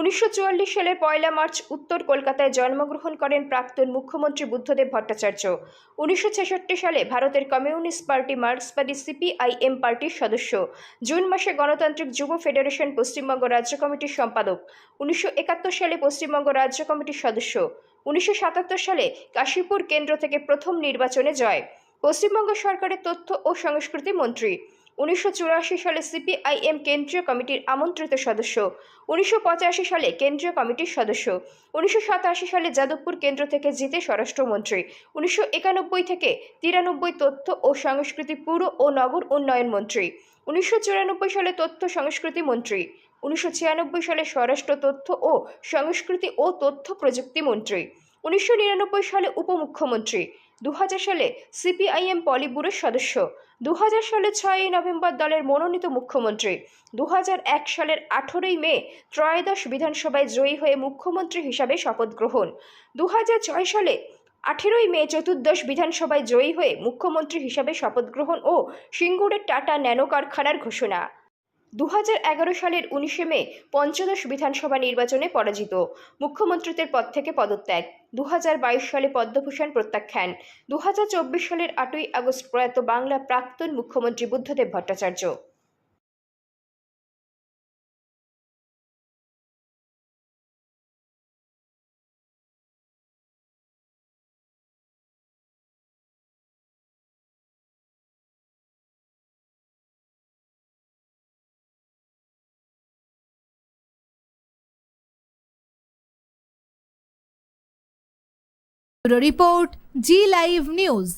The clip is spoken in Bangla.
উনিশশো সালের পয়লা মার্চ উত্তর কলকাতায় জন্মগ্রহণ করেন প্রাক্তন মুখ্যমন্ত্রী বুদ্ধদেব ভট্টাচার্য। উনিশশো ছেষট্টি সালে ভারতের কমিউনিস্ট পার্টি মার্ক্সবাদী সিপিআইএম পার্টির সদস্য। জুন মাসে গণতান্ত্রিক যুব ফেডারেশন পশ্চিমবঙ্গ রাজ্য কমিটির সম্পাদক। উনিশশো একাত্তর সালে পশ্চিমবঙ্গ রাজ্য কমিটির সদস্য। উনিশশো সাতাত্তর সালে কাশীপুর কেন্দ্র থেকে প্রথম নির্বাচনে জয়। পশ্চিমবঙ্গ সরকারের তথ্য ও সংস্কৃতি মন্ত্রী। উনিশশো চুরাশি সালে সিপিআইএম কেন্দ্রীয় কমিটির আমন্ত্রিত সদস্য, উনিশশো পঁচাশি সালে কেন্দ্রীয় কমিটির সদস্য, উনিশশো সাতাশি সালে যাদবপুর কেন্দ্র থেকে জিতে স্বরাষ্ট্রমন্ত্রী, উনিশশো একানব্বই থেকে তিরানব্বই তথ্য ও সংস্কৃতি পুর ও নগর উন্নয়ন মন্ত্রী, উনিশশো চুরানব্বই সালে তথ্য সংস্কৃতি মন্ত্রী, উনিশশো ছিয়ানব্বই সালে স্বরাষ্ট্র তথ্য ও সংস্কৃতি ও তথ্য প্রযুক্তি মন্ত্রী। উনিশশো নিরানব্বই সালে উপমুখ্যমন্ত্রী দু হাজার সালে সিপিআইএম পলিব্যুরোর সদস্য দু সালে ছয়ই নভেম্বর দলের মনোনীত মুখ্যমন্ত্রী দু হাজার এক সালের আঠেরোই মে ত্রয়োদশ বিধানসভায় জয়ী হয়ে মুখ্যমন্ত্রী হিসাবে শপথ গ্রহণ দু হাজার ছয় সালে আঠেরোই মে চতুর্দশ বিধানসভায় জয়ী হয়ে মুখ্যমন্ত্রী হিসাবে শপথ গ্রহণ ও সিঙ্গুরের টাটা ন্যানো কারখানার ঘোষণা। দু হাজার এগারো সালের উনিশে মে পঞ্চদশ বিধানসভা নির্বাচনে পরাজিত। মুখ্যমন্ত্রীদের পদ থেকে পদত্যাগ। দু হাজার বাইশ সালে পদ্মভূষণ প্রত্যাখ্যান। দু হাজার চব্বিশ সালের আটই আগস্ট প্রয়াত বাংলা প্রাক্তন মুখ্যমন্ত্রী Buddhadeb Bhattacharya. Bureau report Zee live news.